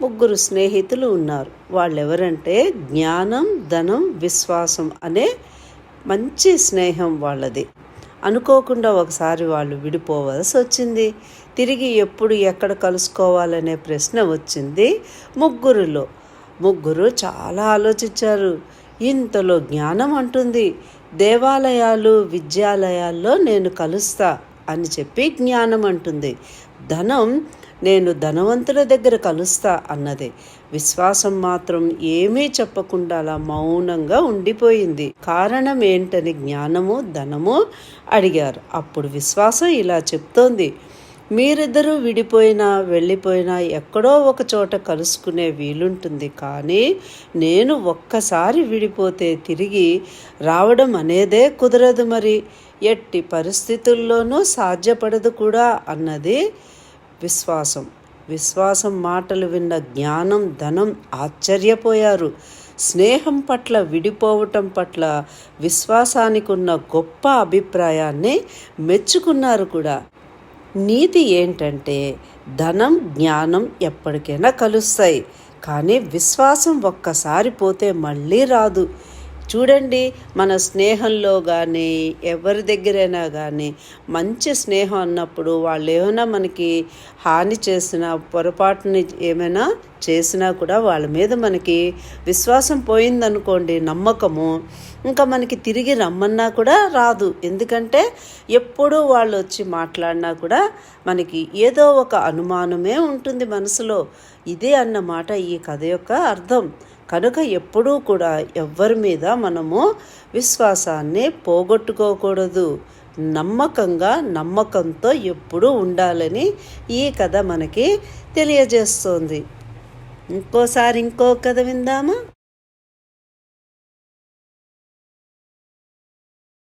ముగ్గురు స్నేహితులు ఉన్నారు. వాళ్ళెవరంటే జ్ఞానం ధనం విశ్వాసం అనే మంచి స్నేహం వాళ్ళది. అనుకోకుండా ఒకసారి వాళ్ళు విడిపోవలసి వచ్చింది. తిరిగి ఎప్పుడు ఎక్కడ కలుసుకోవాలనే ప్రశ్న వచ్చింది ముగ్గురులో. ముగ్గురు చాలా ఆలోచించారు. ఇంతలో జ్ఞానం అంటుంది దేవాలయాలు విద్యాలయాల్లో నేను కలుస్తా అని చెప్పి జ్ఞానం అంటుంది. ధనం నేను ధనవంతుల దగ్గర కలుస్తా అన్నది. విశ్వాసం మాత్రం ఏమీ చెప్పకుండా అలా మౌనంగా ఉండిపోయింది. కారణం ఏంటని జ్ఞానము ధనము అడిగారు. అప్పుడు విశ్వాసం ఇలా చెప్తోంది. మీరిద్దరూ విడిపోయినా వెళ్ళిపోయినా ఎక్కడో ఒక చోట కలుసుకునే వీలుంటుంది. కానీ నేను ఒక్కసారి విడిపోతే తిరిగి రావడం అనేదే కుదరదు మరి. ఎట్టి పరిస్థితుల్లోనూ సాధ్యపడదు కూడా అన్నది విశ్వాసం. విశ్వాసం మాటలు విన్న జ్ఞానం ధనం ఆశ్చర్యపోయారు. స్నేహం పట్ల విడిపోవటం పట్ల విశ్వాసానికి ఉన్న గొప్ప అభిప్రాయాన్ని మెచ్చుకున్నారు కూడా. నీతి ఏంటంటే ధనం జ్ఞానం ఎప్పటికైనా కలుస్తాయి. కానీ విశ్వాసం ఒక్కసారి పోతే మళ్ళీ రాదు. చూడండి మన స్నేహంలో కానీ ఎవరి దగ్గరైనా కానీ మంచి స్నేహం అన్నప్పుడు వాళ్ళు ఏమైనా మనకి హాని చేసిన పొరపాటుని ఏమైనా చేసినా కూడా వాళ్ళ మీద మనకి విశ్వాసం పోయిందనుకోండి నమ్మకము ఇంకా మనకి తిరిగి రమ్మన్నా కూడా రాదు. ఎందుకంటే ఎప్పుడూ వాళ్ళు వచ్చి మాట్లాడినా కూడా మనకి ఏదో ఒక అనుమానమే ఉంటుంది మనసులో. ఇదే అన్నమాట ఈ కథ యొక్క అర్థం. కనుక ఎప్పుడూ కూడా ఎవ్వరి మీద మనము విశ్వాసాన్ని పోగొట్టుకోకూడదు. నమ్మకంగా నమ్మకంతో ఎప్పుడూ ఉండాలని ఈ కథ మనకి తెలియజేస్తోంది. ఇంకోసారి ఇంకో కథ విందామా?